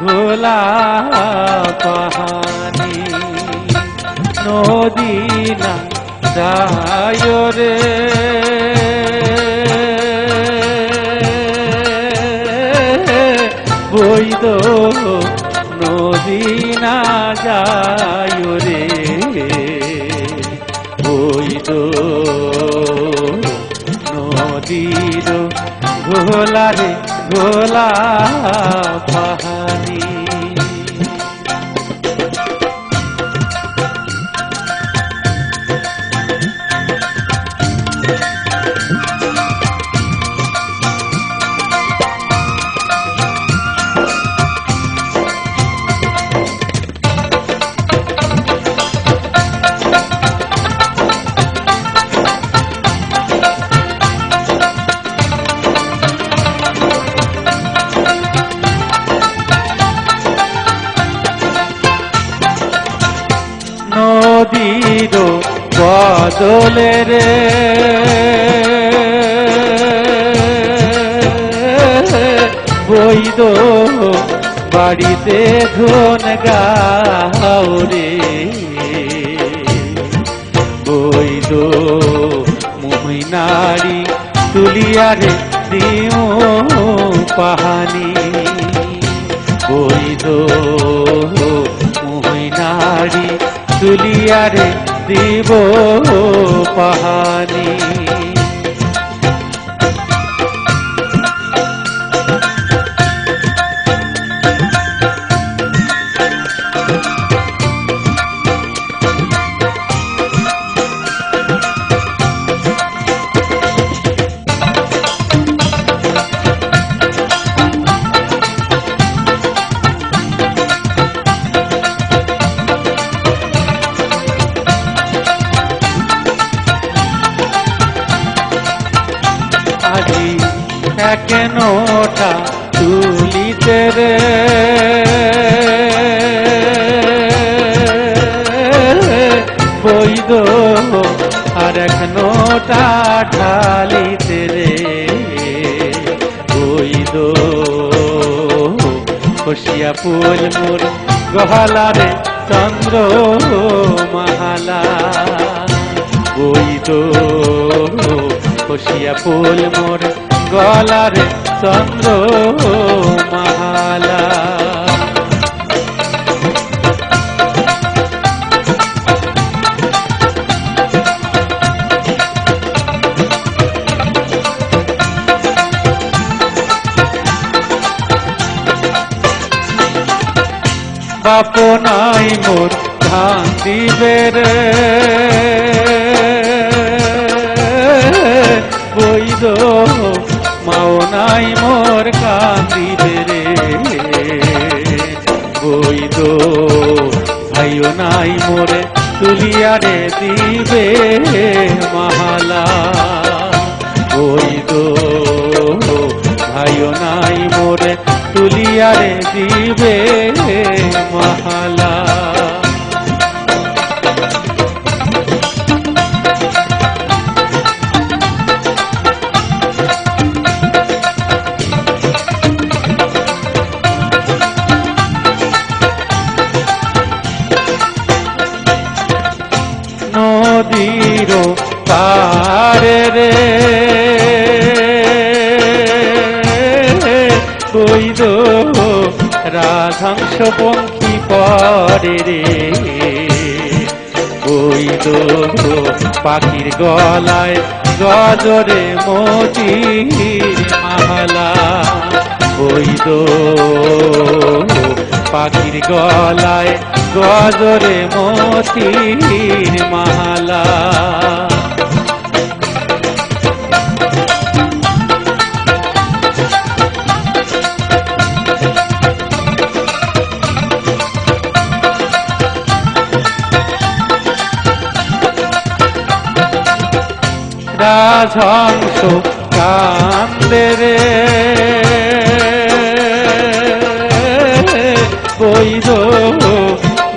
ঘোলা পাহানি নদী না যায় রে। বৈদ নদী না যায় রে। বৈদ নদীর ঘোলা রে। ঘোলা পাহানি বদলে রে। বৈদ বাড়িতে ধন গাও রে বৈদ মহিনারি তুলিয়ারে দিও পাহানি। বৈদ মহিনারি তুলিয়ারে দিব পাহানি আজি কেনটা তুলিতে রে? বৈদ আর এক নোটা ঢালিতে রে। বৈদ খুশিয়া ফুল মোর গহলারে চন্দ্র মহালা। বৈদ খুশিয়া ফুল মোর গলারে চন্দ্র মহালা বাপ নাই মোর ধান দিবে রে। বৈদ মাও নাই মোর কান্দিবে রে। বৈদ ভাইও নাই মোরে তুলিয়ারে দিবে মাহালা। বৈদ ভাইও নাই মোরে তুলিয়ারে দিবে মাহালা। রাধাংশ পঙ্খী পরে রে। বৈদ পাখির গলায় গজরে মতির মালা। বৈদ পাখির গলায় গজরে মতির মালা। রাজহংস কান্দে রে। বৈধ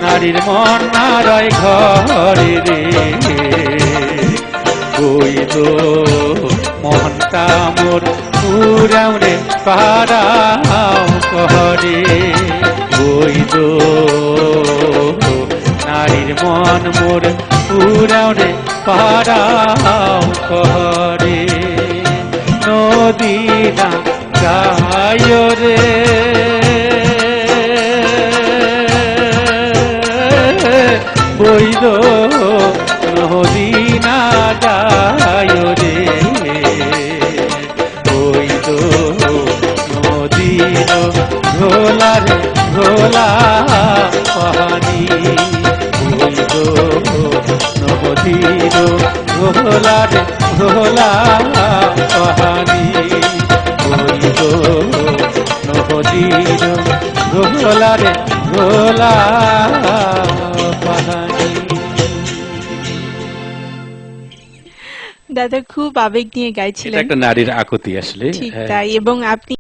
নারীর মন নারায় ঘরে রে। বৈধ মনটা মোর পুরাও রে পারাও বৈদ নারীর মন মোর উড়াও রে পারাও করে নদী না গায় রে। বৈদ নদী না গায় রে। বৈদ নদীর ঘোলার ঘোলা পানি বৈদ নদীর ঘোলার ভোলা পানি দাদা খুব আবেগ নিয়ে গাইছিলেন। একটা নারীর আকুতি আসলে। ঠিক হ্যাঁ। তাই এবং আপনি